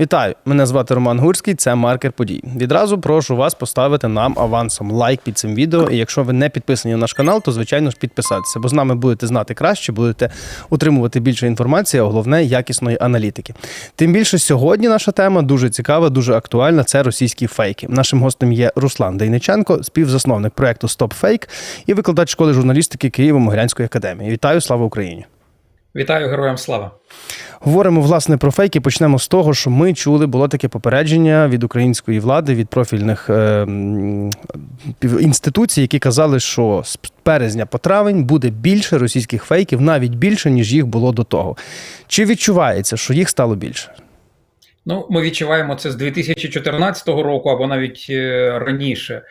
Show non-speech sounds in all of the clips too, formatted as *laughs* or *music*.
Вітаю! Мене звати Роман Гурський, це маркер подій. Відразу прошу вас поставити нам авансом лайк під цим відео. І якщо ви не підписані на наш канал, то звичайно ж підписатися, бо з нами будете знати краще, будете отримувати більше інформації, а головне якісної аналітики. Тим більше сьогодні наша тема дуже цікава, дуже актуальна. Це російські фейки. Нашим гостем є Руслан Дейниченко, співзасновник проекту Стоп Фейк і викладач школи журналістики Києво-Могилянської академії. Вітаю, слава Україні! Вітаю героям слава. Говоримо власне про фейки. Почнемо з того, що ми чули, було таке попередження від української влади, від профільних е, інституцій, які казали, що з березня по травень буде більше російських фейків, навіть більше ніж їх було до того. Чи відчувається, що їх стало більше? Ну, ми відчуваємо це з 2014 року або навіть е, раніше.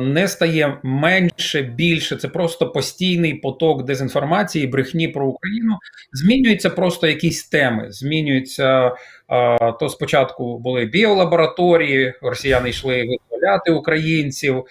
Не стає менше, більше. Це просто постійний поток дезінформації, брехні про Україну. Змінюються просто якісь теми. Змінюються то спочатку були біолабораторії, росіяни йшли визволяти українців.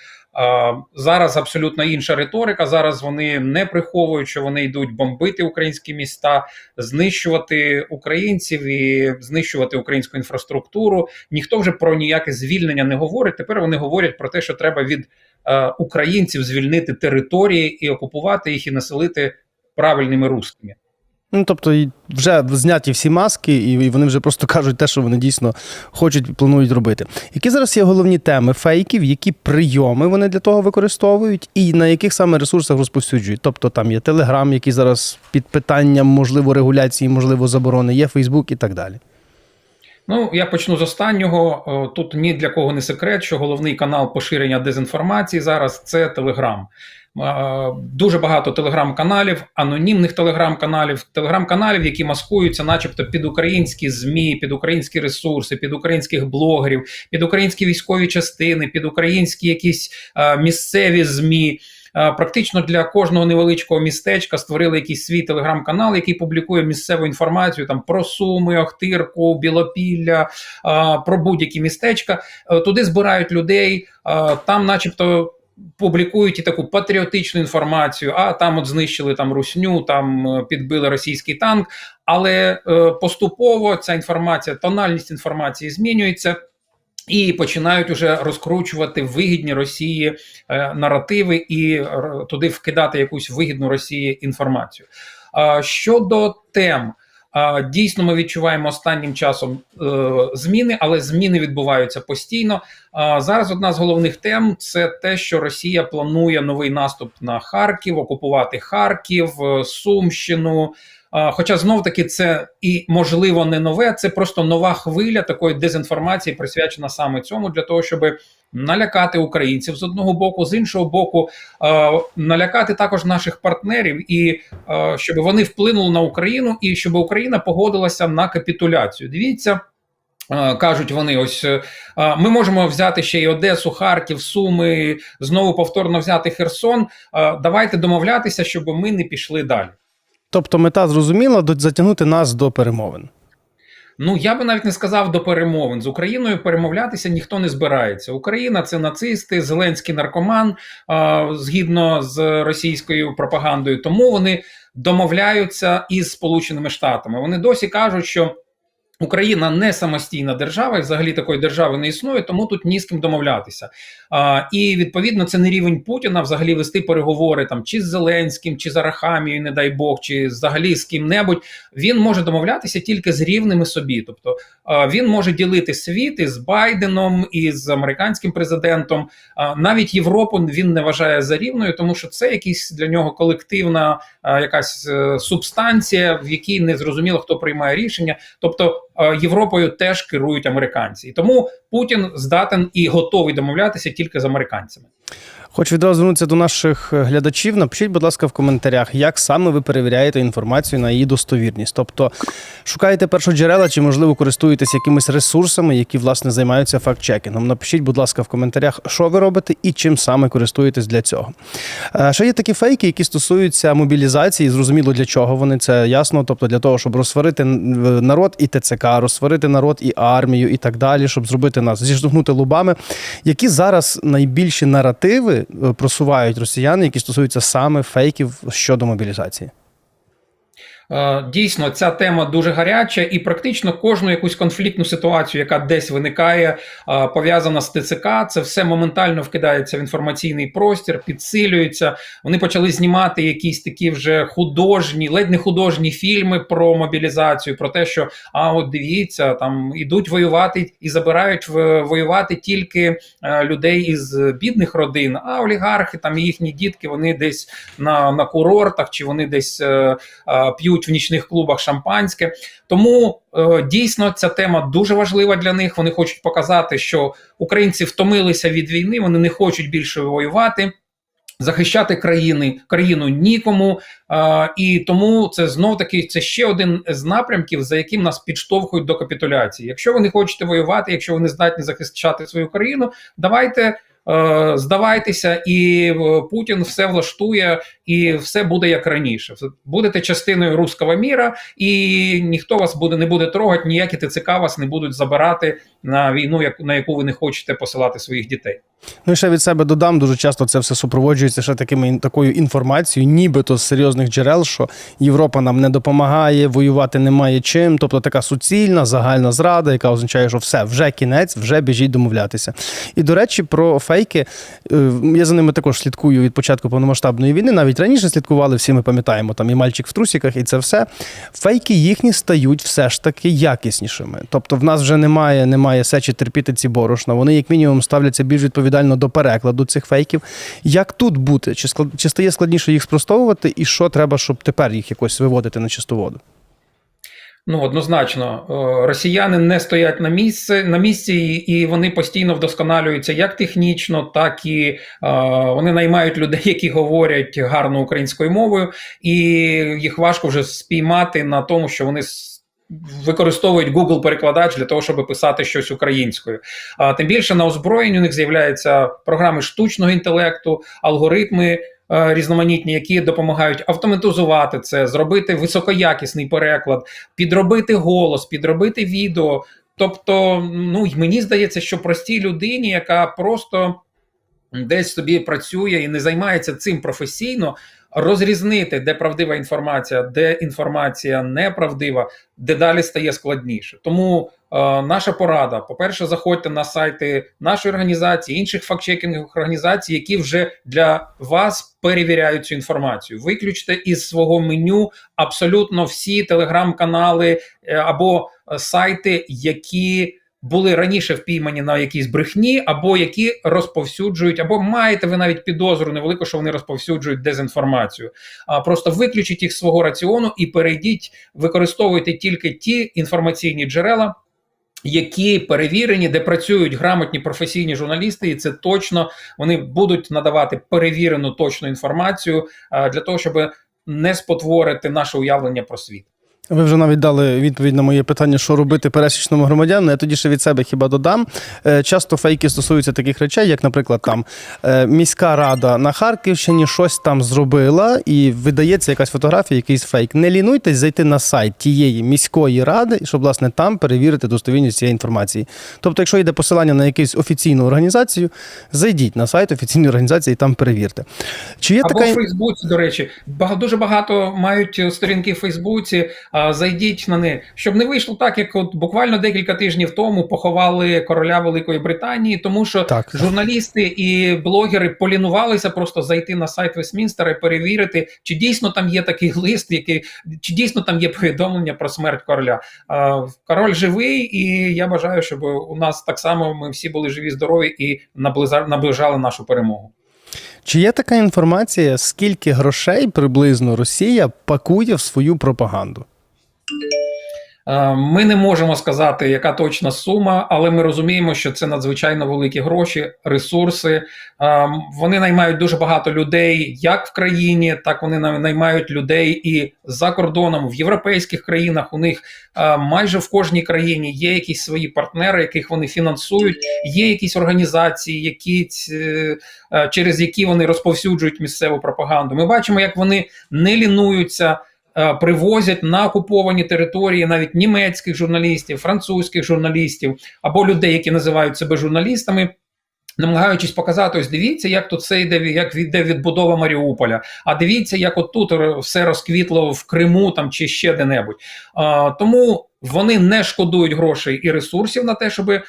Зараз абсолютно інша риторика. Зараз вони не приховують, що вони йдуть бомбити українські міста, знищувати українців і знищувати українську інфраструктуру. Ніхто вже про ніяке звільнення не говорить. Тепер вони говорять про те, що треба від е, українців звільнити території і окупувати їх і населити правильними русскими. Ну тобто, вже зняті всі маски, і вони вже просто *laughs* кажуть те, що вони дійсно хочуть і планують робити. Які зараз є головні теми фейків, які прийоми вони для того використовують, і на яких саме ресурсах розповсюджують? Тобто там є Телеграм, який зараз під питанням можливо регуляції, можливо, заборони, є Фейсбук і так далі. Ну, я почну з останнього. Тут ні для кого не секрет, що головний канал поширення дезінформації зараз це Телеграм. Е, Дуже багато телеграм-каналів, анонімних телеграм-каналів, телеграм-каналів, які маскуються, начебто, під українські змі, під українські ресурси, під українських блогерів, під українські військові частини, під українські якісь е, місцеві змі. Е, Практично для кожного невеличкого містечка створили якийсь свій телеграм-канал, який публікує місцеву інформацію там про Суми, Охтирку, Білопілля, е, про будь-які містечка. Е, Туди збирають людей, там, начебто. Публікують і таку патріотичну інформацію, а там от знищили там русню, там підбили російський танк. Але е, поступово ця інформація, тональність інформації змінюється. І починають уже розкручувати вигідні Росії е, наративи і р- туди вкидати якусь вигідну Росії інформацію. А щодо тем, дійсно ми відчуваємо останнім часом е, зміни, але зміни відбуваються постійно. А, зараз одна з головних тем це те, що Росія планує новий наступ на Харків, окупувати Харків, е, Сумщину. Хоча знов таки це і можливо не нове, це просто нова хвиля такої дезінформації, присвячена саме цьому, для того, щоб налякати українців з одного боку, з іншого боку, налякати також наших партнерів, і щоб вони вплинули на Україну, і щоб Україна погодилася на капітуляцію. Дивіться. Кажуть вони, ось е, ми можемо взяти ще й Одесу, Харків, Суми, знову повторно взяти Херсон. Давайте домовлятися, щоб ми не пішли далі. Тобто, мета зрозуміла затягнути нас до перемовин. Ну я би навіть не сказав до перемовин з Україною. Перемовлятися ніхто не збирається. Україна це нацисти, Зеленський наркоман згідно з російською пропагандою. Тому вони домовляються із Сполученими Штатами. Вони досі кажуть, що. Україна не самостійна держава, і взагалі такої держави не існує, тому тут ні з ким домовлятися. А, і відповідно це не рівень Путіна взагалі вести переговори там чи з Зеленським, чи з Арахамією, не дай Бог, чи взагалі з ким-небудь. Він може домовлятися тільки з рівними собі. Тобто а, він може ділити світ із Байденом, і з американським президентом. А, навіть Європу він не вважає за рівною, тому що це якийсь для нього колективна а, якась е, субстанція, в якій не зрозуміло, хто приймає рішення. Тобто Європою теж керують американці, і тому Путін здатен і готовий домовлятися тільки з американцями. Хочу відразу звернутися до наших е, глядачів. Напишіть, будь ласка, в коментарях, як саме ви перевіряєте інформацію на її достовірність. Тобто шукаєте першоджерела чи, можливо, користуєтесь якимись ресурсами, які власне займаються факт-чекінгом. Напишіть, будь ласка, в коментарях, що ви робите і чим саме користуєтесь для цього. Е, Ще є такі фейки, які стосуються мобілізації. Зрозуміло, для чого вони це ясно. Тобто для того, щоб розсварити народ і ТЦК, розсварити народ і армію, і так далі, щоб зробити нас, зіштовхнути лубами. Які зараз найбільші наративи просувають росіяни, які стосуються саме фейків щодо мобілізації? Е, Дійсно, ця тема дуже гаряча, і практично кожну якусь конфліктну ситуацію, яка десь виникає, е, пов'язана з ТЦК, це все моментально вкидається в інформаційний простір, підсилюється. Вони почали знімати якісь такі вже художні, ледь не художні фільми про мобілізацію, про те, що а от дивіться, там ідуть воювати і забирають воювати тільки е, людей із бідних родин, а олігархи там їхні дітки, вони десь на, на курортах чи вони десь. е, п'ють в нічних клубах шампанське. Тому е, дійсно ця тема дуже важлива для них. Вони хочуть показати, що українці втомилися від війни, вони не хочуть більше воювати. Захищати країни країну нікому, а, і тому це знов таки це ще один з напрямків, за яким нас підштовхують до капітуляції. Якщо ви не хочете воювати, якщо ви не здатні захищати свою країну, давайте е, здавайтеся, і е, Путін все влаштує, і все буде як раніше. Будете частиною руського міра, і ніхто вас буде не буде трогати, ніякі ТЦК вас не будуть забирати на війну, на яку ви не хочете посилати своїх дітей. Ну і ще від себе додам, дуже часто це все супроводжується ще такими такою інформацією, нібито з серйозних джерел, що Європа нам не допомагає, воювати немає чим. Тобто така суцільна загальна зрада, яка означає, що все, вже кінець, вже біжіть домовлятися. І до речі, про фейки е, я за ними також слідкую від початку повномасштабної війни. Навіть раніше слідкували, всі ми пам'ятаємо, там і мальчик в трусіках, і це все. Фейки їхні стають все ж таки якіснішими. Тобто, в нас вже немає, немає сечі терпіти ці борошна. Вони, як мінімум, ставляться більш відповідально до перекладу цих фейків. Як тут бути? Чи склад... чи стає складніше їх спростовувати, і що треба, щоб тепер їх якось виводити на чисту воду? Ну, однозначно, е, росіяни не стоять на місці, на місці, і вони постійно вдосконалюються як технічно, так і е, вони наймають людей, які говорять гарно українською мовою, і їх важко вже спіймати на тому, що вони використовують Google перекладач для того, щоб писати щось українською. А тим більше на озброєнні у них з'являються програми штучного інтелекту, алгоритми е, різноманітні, які допомагають автоматизувати це, зробити високоякісний переклад, підробити голос, підробити відео. Тобто, ну й мені здається, що простій людині, яка просто десь собі працює і не займається цим професійно, розрізнити, де правдива інформація, де інформація неправдива, дедалі стає складніше. Тому е, наша порада: по-перше, заходьте на сайти нашої організації, інших фактчекінгових організацій, які вже для вас перевіряють цю інформацію. Виключте із свого меню абсолютно всі телеграм-канали е, або е, сайти, які були раніше впіймані на якійсь брехні, або які розповсюджують, або маєте ви навіть підозру невелику, що вони розповсюджують дезінформацію. А просто виключіть їх з свого раціону і перейдіть, використовуйте тільки ті інформаційні джерела. Які перевірені, де працюють грамотні професійні журналісти, і це точно вони будуть надавати перевірену точну інформацію для того, щоб не спотворити наше уявлення про світ. Ви вже навіть дали відповідь на моє питання, що робити пересічному громадянину. Я тоді ще від себе хіба додам. Е, Часто фейки стосуються таких речей, як, наприклад, там е, міська рада на Харківщині щось там зробила, і видається якась фотографія, якийсь фейк. Не лінуйтесь зайти на сайт тієї міської ради, щоб власне там перевірити достовірність цієї інформації. Тобто, якщо йде посилання на якусь офіційну організацію, зайдіть на сайт офіційної організації і там перевірте. Чи є Або така в Фейсбуці, до речі, дуже багато мають сторінки в Фейсбуці. А, зайдіть на них, щоб не вийшло так, як от буквально декілька тижнів тому поховали короля Великої Британії, тому що Так. журналісти і блогери полінувалися просто зайти на сайт Вестмінстера і перевірити, чи дійсно там є такий лист, який чи дійсно там є повідомлення про смерть короля. Король живий, і я бажаю, щоб у нас так само ми всі були живі, здорові і наближали нашу перемогу. Чи є така інформація, скільки грошей приблизно Росія пакує в свою пропаганду? Е, Ми не можемо сказати, яка точна сума, але ми розуміємо, що це надзвичайно великі гроші, ресурси. Е, Вони наймають дуже багато людей як в країні, так вони най- наймають людей і за кордоном в європейських країнах. У них е, майже в кожній країні є якісь свої партнери, яких вони фінансують. Є якісь організації, які через які вони розповсюджують місцеву пропаганду. Ми бачимо, як вони не лінуються привозять на окуповані території навіть німецьких журналістів, французьких журналістів або людей, які називають себе журналістами. Намагаючись показати, ось дивіться, як тут все йде, як йде відбудова Маріуполя. А дивіться, як от тут все розквітло в Криму там чи ще де-небудь. Тому вони не шкодують грошей і ресурсів на те, щоб е,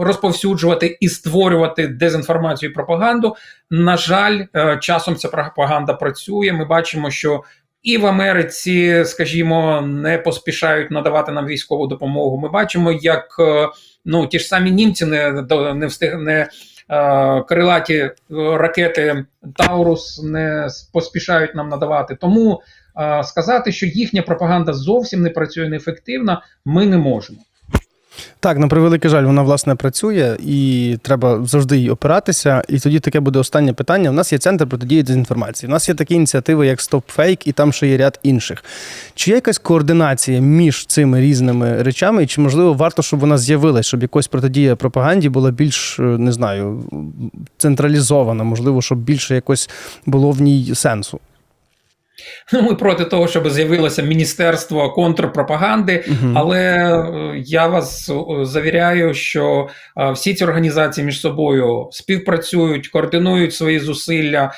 розповсюджувати і створювати дезінформацію і пропаганду. На жаль, е, часом ця пропаганда працює. Ми бачимо, що і в Америці, скажімо, не поспішають надавати нам військову допомогу. Ми бачимо, як е, ну ті ж самі німці не не встиг не е, крилаті е, ракети Таурус не поспішають нам надавати. Тому е, сказати, що їхня пропаганда зовсім не працює неефективно, ми не можемо. Так, на превеликий жаль, вона власне працює, і треба завжди їй опиратися. І тоді таке буде останнє питання. У нас є центр протидії дезінформації. У нас є такі ініціативи, як StopFake, і там ще є ряд інших. Чи є якась координація між цими різними речами, і чи можливо варто, щоб вона з'явилась, щоб якась протидія пропаганді була більш е, не знаю централізована, можливо, щоб більше якось було в ній сенсу? *laughs* Ну, Ми проти того, щоб з'явилося міністерство контрпропаганди. Мгм. Але е, я вас е, завіряю, що е, всі ці організації між собою співпрацюють, координують свої зусилля.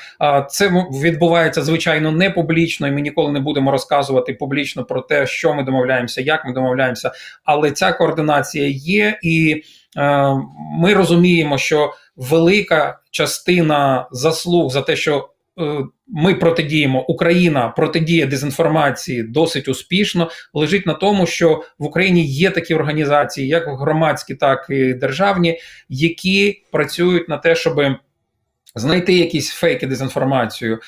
Це відбувається звичайно не публічно, і ми ніколи не будемо розказувати публічно про те, що ми домовляємося, як ми домовляємося. Але ця координація є, і ми розуміємо, що велика частина заслуг за те, що ми протидіємо, Україна протидіє дезінформації досить успішно, лежить на тому, що в Україні є такі організації, як громадські, так і державні, які працюють на те, щоб знайти якісь фейки, дезінформацію. е,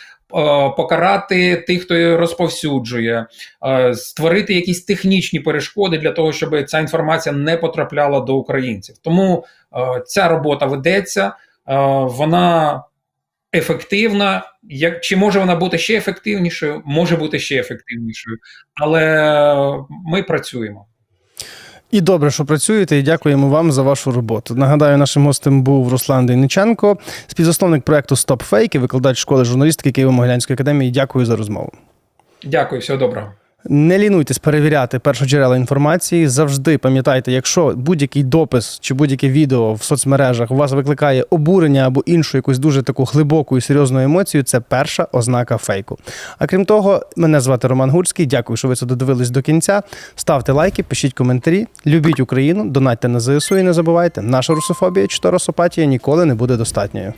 Покарати тих, хто розповсюджує, е, створити якісь технічні перешкоди для того, щоб ця інформація не потрапляла до українців. Тому е, ця робота ведеться, е, вона ефективна. Як чи може вона бути ще ефективнішою? Може бути ще ефективнішою, але ми працюємо. І добре, що працюєте, і дякуємо вам за вашу роботу. Нагадаю, нашим гостем був Руслан Дейниченко, співзасновник проекту StopFake і викладач школи журналістики Києво-Могилянської академії. Дякую за розмову. Дякую, всього доброго. Не лінуйтесь перевіряти першоджерела інформації. Завжди пам'ятайте, якщо будь-який допис чи будь-яке відео в соцмережах у вас викликає обурення або іншу якусь дуже таку глибоку і серйозну емоцію, це перша ознака фейку. А крім того, мене звати Роман Гурський. Дякую, що ви це додивились до кінця. Ставте лайки, пишіть коментарі, любіть Україну, донатьте на ЗСУ і не забувайте, наша русофобія чи то росопатія ніколи не буде достатньою.